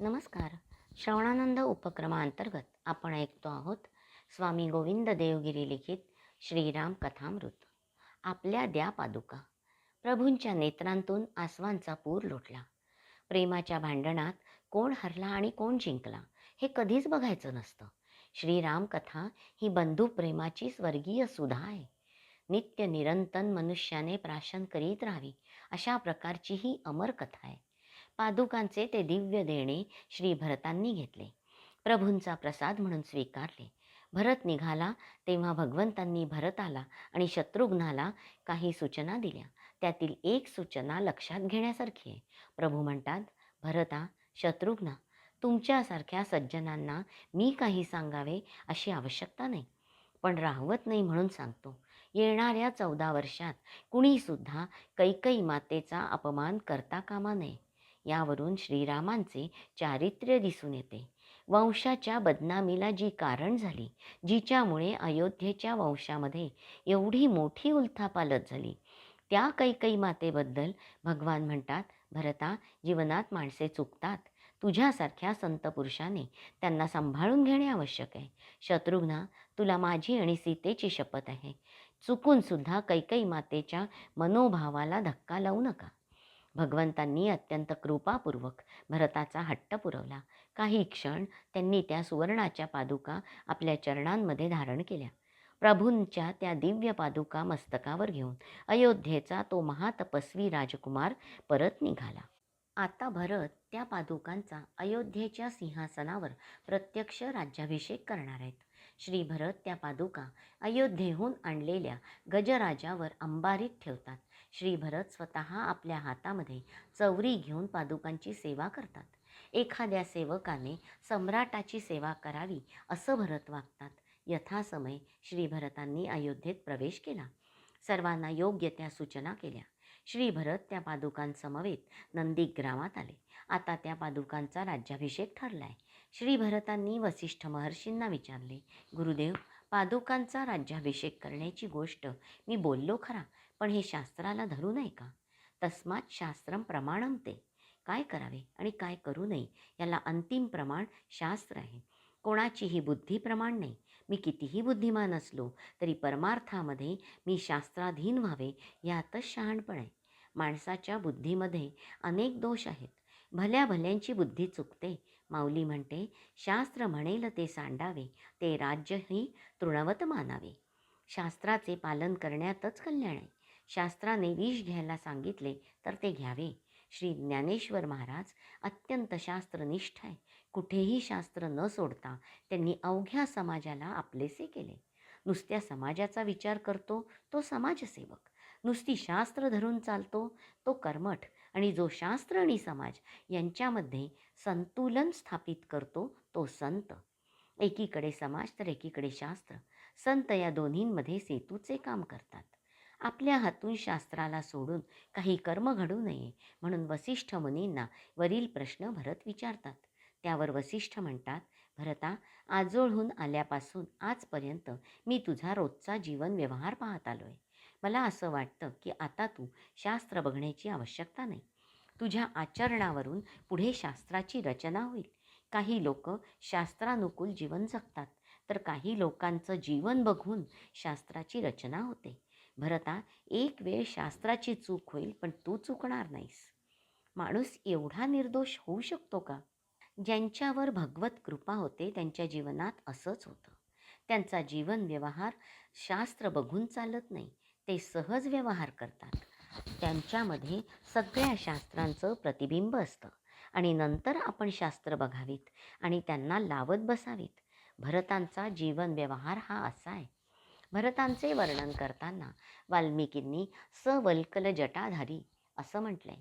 नमस्कार. श्रवणानंद उपक्रमाअंतर्गत आपण ऐकतो आहोत स्वामी गोविंद देवगिरी लिखित श्रीराम कथामृत. आपल्या द्या पादुका. प्रभूंच्या नेत्रांतून आसवांचा पूर लोटला. प्रेमाच्या भांडणात कोण हरला आणि कोण जिंकला हे कधीच बघायचं नसतं. श्रीराम कथा ही बंधू प्रेमाची स्वर्गीय सुधा आहे. नित्य निरंतन मनुष्याने प्राशन करीत राहावी अशा प्रकारची ही अमर कथा आहे. पादुकांचे ते दिव्य देणे श्री भरतांनी घेतले. प्रभूंचा प्रसाद म्हणून स्वीकारले. भरत निघाला तेव्हा भगवंतांनी भरताला आणि शत्रुघ्नाला काही सूचना दिल्या. त्यातील एक सूचना लक्षात घेण्यासारखी आहे. प्रभू म्हणतात भरता शत्रुघ्ना तुमच्यासारख्या सज्जनांना मी काही सांगावे अशी आवश्यकता नाही. पण राहवत नाही म्हणून सांगतो. येणाऱ्या चौदा वर्षात कुणीसुद्धा कैकई मातेचा अपमान करता कामा नये. यावरून श्रीरामांचे चारित्र्य दिसून येते. वंशाच्या बदनामीला जी कारण झाली जिच्यामुळे अयोध्येच्या वंशामध्ये एवढी मोठी उलथापालत झाली त्या कैकई मातेबद्दल भगवान म्हणतात भरता जीवनात माणसे चुकतात. तुझ्यासारख्या संत पुरुषाने त्यांना सांभाळून घेणे आवश्यक आहे. शत्रुघ्ना तुला माझी आणि सीतेची शपथ आहे. चुकूनसुद्धा कैकई मातेच्या मनोभावाला धक्का लावू नका. भगवंतांनी अत्यंत कृपापूर्वक भरताचा हट्ट पुरवला. काही क्षण त्यांनी त्या सुवर्णाच्या पादुका आपल्या चरणांमध्ये धारण केल्या. प्रभूंच्या त्या दिव्य पादुका मस्तकावर घेऊन अयोध्येचा तो महातपस्वी राजकुमार परत निघाला. आता भरत त्या पादुकांचा अयोध्येच्या सिंहासनावर प्रत्यक्ष राज्याभिषेक करणार आहेत. श्री भरत त्या पादुका अयोध्येहून आणलेल्या गजराजावर अंबारीत ठेवतात. श्री भरत स्वतः आपल्या हातामध्ये चौरी घेऊन पादुकांची सेवा करतात. एखाद्या सेवकाने सम्राटाची सेवा करावी असं भरत वागतात. यथासमय श्री भरतांनी अयोध्येत प्रवेश केला. सर्वांना योग्य त्या सूचना केल्या. श्री भरत त्या पादुकांसमवेत नंदीग्रामात आले. आता त्या पादुकांचा राज्याभिषेक ठरलाय. श्री भरतांनी वसिष्ठ महर्षींना विचारले गुरुदेव पादुकांचा राज्याभिषेक करण्याची गोष्ट मी बोललो खरा पण हे शास्त्राला धरू नये का? तस्मात शास्त्रम प्रमाणम ते. काय करावे आणि काय करू नये याला अंतिम प्रमाण शास्त्र आहे. कोणाचीही बुद्धी प्रमाण नाही. मी कितीही बुद्धिमान असलो तरी परमार्थामध्ये मी शास्त्राधीन व्हावे यातच शहाणपण आहे. माणसाच्या बुद्धीमध्ये अनेक दोष आहेत. भल्या भल्यांची बुद्धी चुकते. माऊली म्हणते शास्त्र म्हणेल ते सांडावे ते राज्यही तृणवत मानावे. शास्त्राचे पालन करण्यातच कल्याण आहे. शास्त्राने विष घ्यायला सांगितले तर ते घ्यावे. श्री ज्ञानेश्वर महाराज अत्यंत शास्त्रनिष्ठ आहे. कुठेही शास्त्र न सोडता त्यांनी अवघ्या समाजाला आपलेसे केले. नुसत्या समाजाचा विचार करतो तो समाजसेवक. नुसती शास्त्र धरून चालतो तो कर्मठ. आणि जो शास्त्र आणि समाज यांच्यामध्ये संतुलन स्थापित करतो तो संत. एकीकडे समाज तर एकीकडे शास्त्र. संत या दोन्हींमध्ये सेतूचे काम करतात. आपल्या हातून शास्त्राला सोडून काही कर्म घडू नये म्हणून वसिष्ठ मुनींना वरील प्रश्न भरत विचारतात. त्यावर वसिष्ठ म्हणतात भरता आजोळहून आल्यापासून आजपर्यंत मी तुझा रोजचा जीवन व्यवहार पाहत आलो आहे मला असं वाटतं की आता तू शास्त्र बघण्याची आवश्यकता नाही. तुझ्या आचरणावरून पुढे शास्त्राची रचना होईल. काही लोक शास्त्रानुकूल जीवन जगतात तर काही लोकांचं जीवन बघून शास्त्राची रचना होते. भरता एक वेळ शास्त्राची चूक होईल पण तू चुकणार नाहीस. माणूस एवढा निर्दोष होऊ शकतो का? ज्यांच्यावर भगवत कृपा होते त्यांच्या जीवनात असंच होतं. त्यांचा जीवन व्यवहार शास्त्र बघून चालत नाही. ते सहज व्यवहार करतात. त्यांच्यामध्ये सगळ्या शास्त्रांचं प्रतिबिंब असतं आणि नंतर आपण शास्त्र बघावीत आणि त्यांना लावत बसावीत. भरतांचा जीवन व्यवहार हा असा आहे. भरतांचे वर्णन करताना वाल्मिकींनी सवल्कल जटाधारी असं म्हटलंय.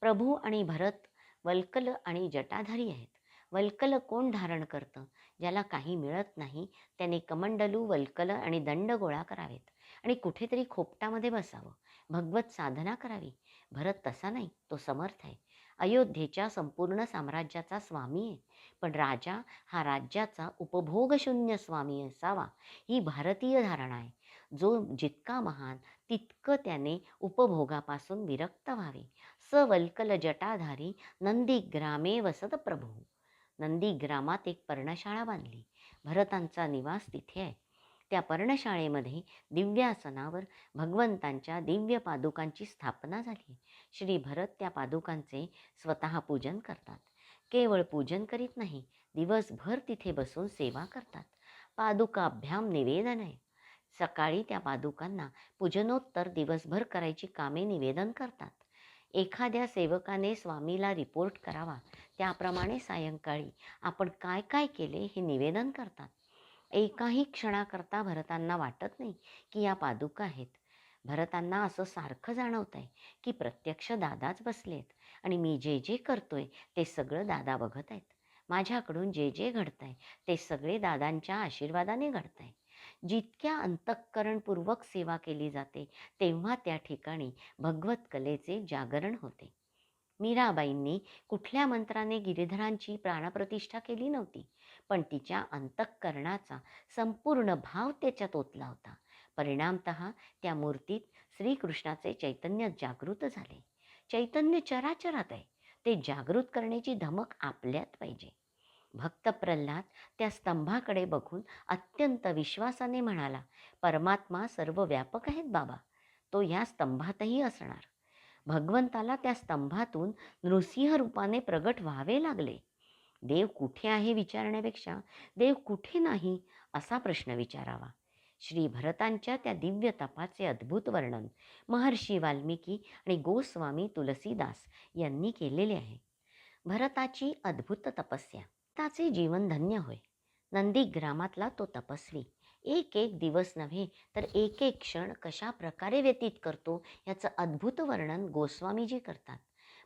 प्रभू आणि भरत वल्कल आणि जटाधारी आहेत. वल्कल कोण धारण करतं? ज्याला काही मिळत नाही त्याने कमंडलू वल्कल आणि दंड गोळा करावेत. आणि कुठेतरी खोपटामध्ये बसावं. भगवत साधना करावी. भरत तसा नाही तो समर्थ आहे. अयोध्येच्या संपूर्ण साम्राज्याचा स्वामी आहे. पण राजा हा राज्याचा उपभोगशून्य स्वामी असावा ही भारतीय धारणा आहे. जो जितका महान तितकं त्याने उपभोगापासून विरक्त व्हावे. सवल्कल जटाधारी नंदीग्रामे वसत प्रभू. नंदीग्रामात एक पर्णशाळा बांधली. भरतांचा निवास तिथे आहे. त्या पर्णशाळेमध्ये दिव्यासनावर भगवंतांच्या दिव्य पादुकांची स्थापना झाली. श्री भरत त्या पादुकांचे स्वतः पूजन करतात. केवळ पूजन करीत नाही दिवसभर तिथे बसून सेवा करतात. पादुकाभ्याम निवेदन आहे. सकाळी त्या पादुकांना पूजनोत्तर दिवसभर करायची कामे निवेदन करतात. एखाद्या सेवकाने स्वामीला रिपोर्ट करावा. त्याप्रमाणे सायंकाळी आपण काय काय केले हे निवेदन करतात. एकाही क्षणाकरता भरतांना वाटत नाही की या पादुका आहेत. भरतांना असं सारखं जाणवत आहे की प्रत्यक्ष दादाच बसलेत आणि मी जे जे करतोय ते सगळं दादा बघत आहेत माझ्याकडून जे जे घडत आहे ते सगळे दादांच्या आशीर्वादाने घडत आहे जितक्या अंतःकरणपूर्वक सेवा केली जाते तेव्हा त्या ठिकाणी भगवत कलेचे जागरण होते. मीराबाईंनी कुठल्या मंत्राने गिरिधरांची प्राणप्रतिष्ठा केली नव्हती? पण तिच्या अंतःकरणाचा संपूर्ण भाव त्याच्यात ओतला होता. परिणामत त्या मूर्तीत श्रीकृष्णाचे चैतन्य जागृत झाले. चैतन्य चराचरात आहे. ते जागृत करण्याची धमक आपल्यात पाहिजे. भक्त प्रल्हाद त्या स्तंभाकडे बघून अत्यंत विश्वासाने म्हणाला परमात्मा सर्व व्यापक आहेत बाबा. तो या स्तंभातही असणार. भगवंताला त्या स्तंभातून नृसिंह रूपाने प्रगट व्हावे लागले. देव कुठे आहे विचारण्यापेक्षा? देव कुठे नाही? असा प्रश्न विचारावा. श्री भरतांच्या त्या दिव्य तपाचे अद्भुत वर्णन. महर्षी वाल्मिकी आणि गोस्वामी तुलसीदास यांनी केलेले आहे. भरताची अद्भुत तपस्या. त्याचे जीवन धन्य होय. नंदीग्रामातला तो तपस्वी. एक एक दिवस नव्हे तर एक एक क्षण कशा प्रकारे व्यतीत करतो याचं अद्भुत वर्णन गोस्वामीजी करतात.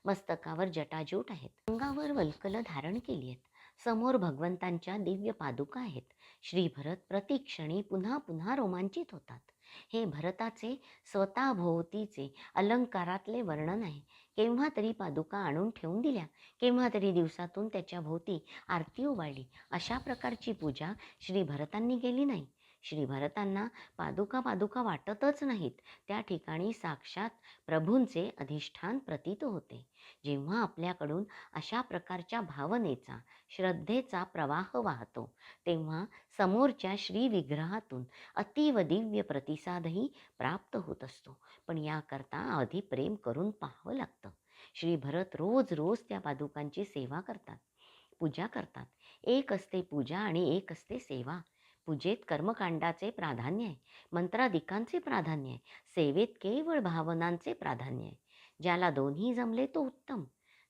मस्तकावर जटाजूट आहेत. अंगावर वल्कल धारण केली आहेत. समोर भगवंतांच्या दिव्य पादुका आहेत. श्री भरत प्रतिक्षणी पुन्हा पुन्हा रोमांचित होतात. हे भरताचे स्वतःभोवतीचे अलंकारातले वर्णन आहे. केव्हा तरी पादुका आणून ठेवून दिल्या केव्हा तरी दिवसातून त्याच्या भोवती आरती उभारली अशा प्रकारची पूजा श्री भरतांनी केली नाही. श्रीभरतांना पादुका पादुका वाटतच नाहीत. त्या ठिकाणी साक्षात प्रभूंचे अधिष्ठान प्रतीत होते. जेव्हा आपल्याकडून अशा प्रकारच्या भावनेचा श्रद्धेचा प्रवाह वाहतो तेव्हा समोरच्या श्रीविग्रहातून अतीव दिव्य प्रतिसादही प्राप्त होत असतो. पण याकरता आधी प्रेम करून पाहावं लागतं. श्री भरत रोज रोज त्या पादुकांची सेवा करतात. पूजा करतात. एक असते पूजा आणि एक असते सेवा. पूजेत कर्मकांडाचे प्राधान्य आहे मंत्राधिकांचे प्राधान्य आहे सेवेत केवळ भावनांचे प्राधान्य आहे. ज्याला दोन्ही जमले तो उत्तम.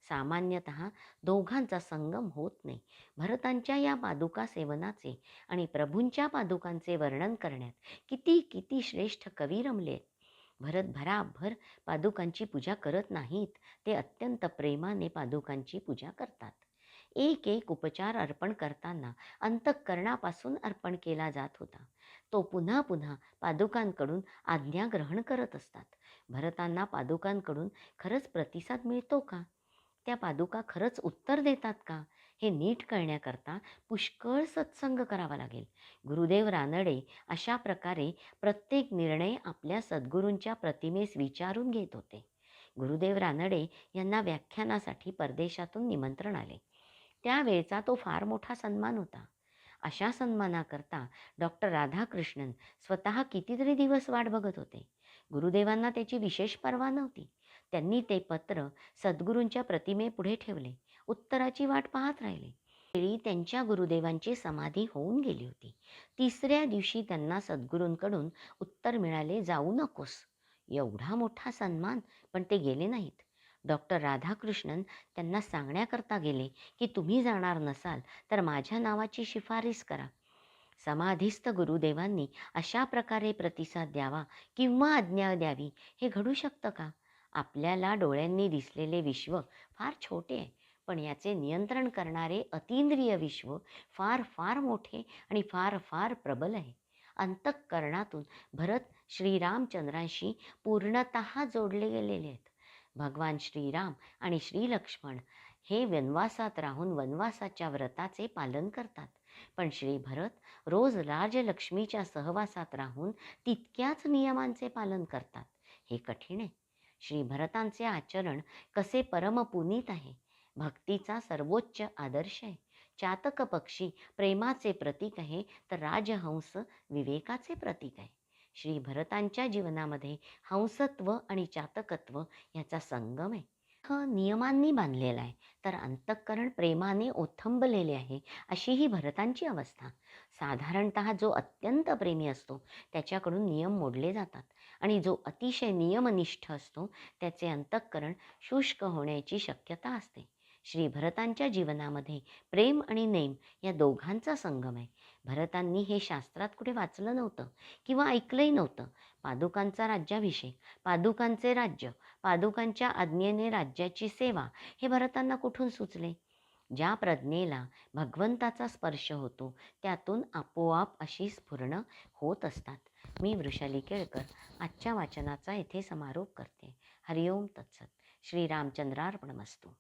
सामान्यतः दोघांचा संगम होत नाही. भरतांच्या या पादुका सेवनाचे आणि प्रभूंच्या पादुकांचे वर्णन करण्यात किती किती श्रेष्ठ कवी रमले भरत भराभर पादुकांची पूजा करत नाहीत ते अत्यंत प्रेमाने पादुकांची पूजा करतात. एक एक उपचार अर्पण करताना अंतःकरणापासून अर्पण केला जात होता. तो पुन्हा पुन्हा पादुकांकडून आज्ञा ग्रहण करत असतात. भरतांना पादुकांकडून खरंच प्रतिसाद मिळतो का? त्या पादुका खरंच उत्तर देतात का? हे नीट कळण्याकरता पुष्कळ सत्संग करावा लागेल. गुरुदेव रानडे अशा प्रकारे प्रत्येक निर्णय आपल्या सद्गुरूंच्या प्रतिमेस विचारून घेत होते. गुरुदेव रानडे यांना व्याख्यानासाठी परदेशातून निमंत्रण आले. त्यावेळचा तो फार मोठा सन्मान होता. अशा सन्मानाकरता डॉक्टर राधाकृष्णन स्वतः कितीतरी दिवस वाट बघत होते. गुरुदेवांना त्याची विशेष पर्वा नव्हती. त्यांनी ते पत्र सद्गुरूंच्या प्रतिमेपुढे ठेवले. उत्तराची वाट पाहत राहिले. वेळी त्यांच्या गुरुदेवांची समाधी होऊन गेली होती. तिसऱ्या दिवशी त्यांना सद्गुरूंकडून उत्तर मिळाले जाऊ नकोस. एवढा मोठा सन्मान पण ते गेले नाहीत. डॉक्टर राधाकृष्णन त्यांना सांगण्याकरता गेले की तुम्ही जाणार नसाल तर माझ्या नावाची शिफारस करा. समाधीस्थ गुरुदेवांनी अशा प्रकारे प्रतिसाद द्यावा किंवा आज्ञा द्यावी हे घडू शकतं का? आपल्याला डोळ्यांनी दिसलेले विश्व फार छोटे आहे पण याचे नियंत्रण करणारे अतिंद्रिय विश्व फार फार मोठे आणि फार फार प्रबल आहे. अंतःकरणातून भरत श्रीरामचंद्रांशी पूर्णत जोडले गेलेले आहेत. भगवान श्रीराम आणि श्री लक्ष्मण हे वनवासात राहून वनवासाच्या व्रताचे पालन करतात. पण श्री भरत रोज राजलक्ष्मीच्या सहवासात राहून तितक्याच नियमांचे पालन करतात. हे कठीण आहे. श्री भरतांचे आचरण कसे परमपुनीत आहे. भक्तीचा सर्वोच्च आदर्श आहे. चातक पक्षी प्रेमाचे प्रतीक आहे तर राजहंस विवेकाचे प्रतीक आहे. श्री भरतांच्या जीवनामध्ये हंसत्व आणि चातकत्व याचा संगम आहे. ह नियमांनी बांधलेला आहे. तर अंतःकरण प्रेमाने ओथंबलेले आहे अशी ही भरतांची अवस्था. साधारणत जो अत्यंत प्रेमी असतो त्याच्याकडून नियम मोडले जातात आणि जो अतिशय नियमनिष्ठ असतो त्याचे अंतःकरण शुष्क होण्याची शक्यता असते. श्री भरतांच्या जीवनामध्ये प्रेम आणि नेम या दोघांचा संगम आहे. भरतांनी हे शास्त्रात कुठे वाचलं नव्हतं किंवा ऐकलंही नव्हतं. पादुकांचा राज्याभिषेक पादुकांचे राज्य पादुकांच्या आज्ञेने राज्याची सेवा हे भरतांना कुठून सुचले? ज्या प्रज्ञेला भगवंताचा स्पर्श होतो त्यातून आपोआप अशी स्फुरणं होत असतात. मी वृषाली केळकर आजच्या वाचनाचा येथे समारोप करते. हरिओम तत्सत. श्रीरामचंद्रार्पणमस्तू.